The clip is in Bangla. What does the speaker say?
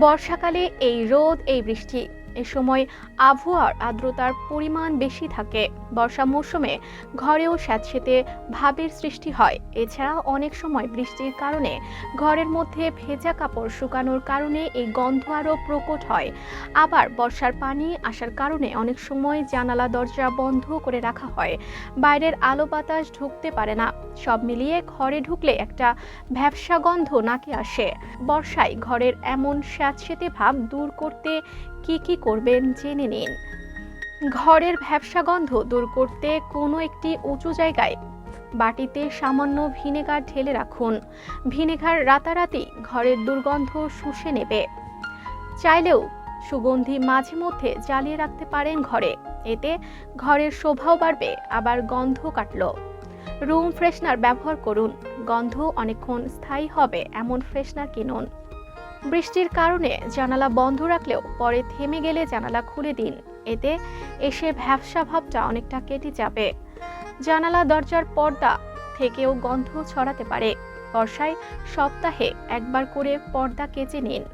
বর্ষাকালে এই রোদ এই বৃষ্টি এ সময় আবহাওয়ার আর্দ্রতার পরিমাণ বেশি থাকে। বর্ষা মৌসুমে ঘরেও স্যাঁতসেঁতে ভাবের সৃষ্টি হয়। এছাড়া অনেক সময় বৃষ্টির কারণে ঘরের মধ্যে ভেজা কাপড় শুকানোর কারণে এই গন্ধ আরও প্রকট হয়। আবার বর্ষার পানি আসার কারণে অনেক সময় জানালা দরজা বন্ধ করে রাখা হয়। বাইরের আলো বাতাস ঢুকতে পারে না। সব মিলিয়ে ঘরে ঢুকলে একটা ভ্যাবসা গন্ধ নাকে আসে। বর্ষায় ঘরের এমন স্যাঁতসেঁতে ভাব দূর করতে কি কি করবেন জেনে নিন। ঘরের ভ্যাবসা গন্ধ দূর করতে কোনো একটি উঁচু জায়গায় বাটিতে সামান্য ভিনেগার ঢেলে রাখুন। ভিনেগার রাতারাতি ঘরের দুর্গন্ধ শুষে নেবে। চাইলেও সুগন্ধি মাঝে মধ্যে জ্বালিয়ে রাখতে পারেন ঘরে। এতে ঘরের শোভাও বাড়বে, আবার গন্ধ কাটল। রুম ফ্রেশনার ব্যবহার করুন। গন্ধ অনেকক্ষণ স্থায়ী হবে, এমন ফ্রেশনার কিনুন। বৃষ্টির কারণে জানালা বন্ধ রাখলেও পরে থেমে গেলে জানালা খুলে দিন। এতে এসে ভ্যাবসা ভাবটা অনেকটা কেটে যাবে। জানালা দরজার পর্দা থেকেও গন্ধ ছড়াতে পারে। বর্ষায় সপ্তাহে একবার করে পর্দা কেচে নিন।